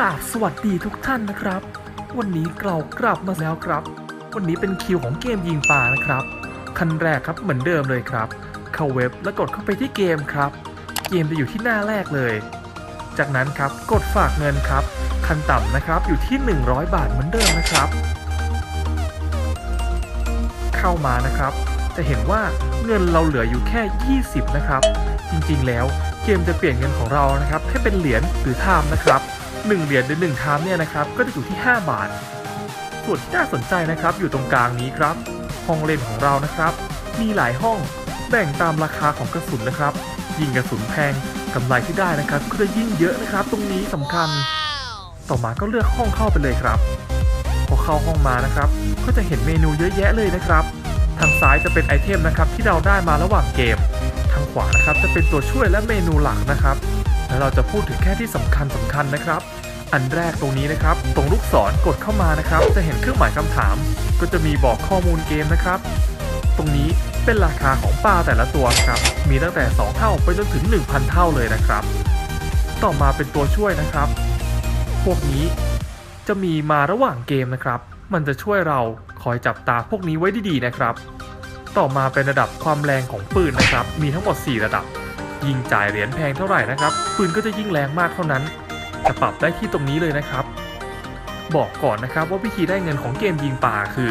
ราบสวัสดีทุกท่านนะครับ วันนี้เรากลับมาแล้วครับ วันนี้เป็นคิวของเกมยิงปลานะครับขั้นแรกครับเหมือนเดิมเลยครับ เข้าเว็บแล้วกดเข้าไปที่เกมครับ เกมจะอยู่ที่หน้าแรกเลย จากนั้นครับกดฝากเงินครับขั้นต่ำนะครับอยู่ที่ 100 บาทเหมือนเดิมนะครับ เข้ามานะครับ จะเห็นว่าเงินเราเหลืออยู่แค่ 20 นะครับ จริงๆแล้วเกมจะเปลี่ยนเงินของเรานะครับให้เป็นเหรียญหรือไทม์นะครับ 1 เหรียญหรือ1ไทม์เนี่ยนะครับก็จะอยู่ที่ 5 บาท ส่วนที่น่าสนใจนะครับอยู่ตรงกลางนี้ครับ ห้องเล่นของเรานะครับ มีหลายห้องแบ่งตามราคาของกระสุนนะครับ ยิงกระสุนแพงกำไรที่ได้นะครับ ก็จะยิ่งเยอะนะครับ ตรงนี้สำคัญ ต่อมาก็เลือกห้องเข้าไปเลยครับ พอเข้าห้องมานะครับ ก็จะเห็นเมนูเยอะแยะเลยนะครับ ทางซ้ายจะเป็นไอเทมนะครับที่เราได้มาระหว่างเกม ทางขวานะครับจะเป็นตัวช่วยและเมนูหลักนะครับ แล้วเราจะพูดถึงแค่ที่สำคัญสำคัญนะครับ อันแรกตรงนี้นะครับ ตรงลูกศรกดเข้ามานะครับ จะเห็นเครื่องหมายคำถาม ก็จะมีบอกข้อมูลเกมนะครับ ตรงนี้เป็นราคาของปลาแต่ละตัวครับ มีตั้งแต่ 2 เท่าไปจนถึง 1,000 เท่าเลยนะครับ ต่อมาเป็นตัวช่วยนะครับ พวกนี้จะมีมาระหว่างเกมนะครับ มันจะช่วยเราคอยจับตาพวกนี้ไว้ดีๆนะครับ ต่อมาเป็นระดับความแรงของปืนนะครับ มีทั้งหมด 4 ระดับ ยิงจ่ายเหรียญแพงเท่าไหร่นะครับปืนก็จะยิ่งแรงมากเท่านั้น จะปรับได้ที่ตรงนี้เลยนะครับ บอกก่อนนะครับว่าวิธีได้เงินของเกมยิงปลาคือ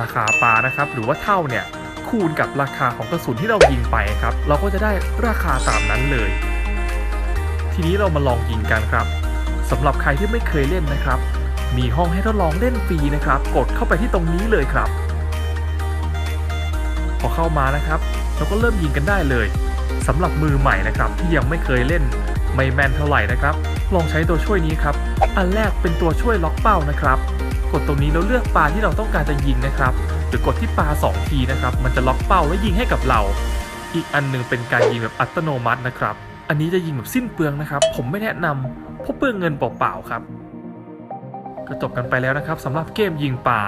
ราคาปลานะครับ หรือว่าเท่าเนี่ยคูณกับราคาของกระสุนที่เรายิงไปครับ เราก็จะได้ราคาตามนั้นเลย ทีนี้เรามาลองยิงกันครับสำหรับใครที่ไม่เคยเล่นนะครับ มีห้องให้ทดลองเล่นฟรีนะครับ กดเข้าไปที่ตรงนี้เลยครับ พอเข้ามานะครับ เราก็เริ่มยิงกันได้เลย สำหรับมือใหม่นะครับที่ยังไม่เคยเล่นไม่แมนเท่าไหร่นะครับ ลองใช้ตัวช่วยนี้ครับ อันแรกเป็นตัวช่วยล็อกเป้านะครับ กดตรงนี้แล้วเลือกปลาที่เราต้องการจะยิงนะครับหรือกดที่ปลา2ทีนะครับ มันจะล็อกเป้าแล้วยิงให้กับเรา อีกอันหนึงเป็นการยิงแบบอัตโนมัตินะครับ อันนี้จะยิงแบบสิ้นเปลืองนะครับ ผมไม่แนะนำเพราะเปลืองเงินเปล่าๆครับก็จบกันไปแล้วนะครับสำหรับเกมยิงป่า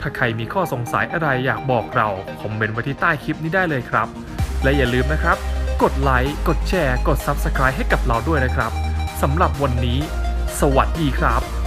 ถ้าใครมีข้อสงสัยอะไรอยากบอกเราคอมเมนต์ไว้ที่ใต้คลิปนี้ได้เลยครับ และอย่าลืมนะครับ กดไลค์ กดแชร์ กด Subscribe ให้กับเราด้วยนะครับสำหรับวันนี้ สวัสดีครับ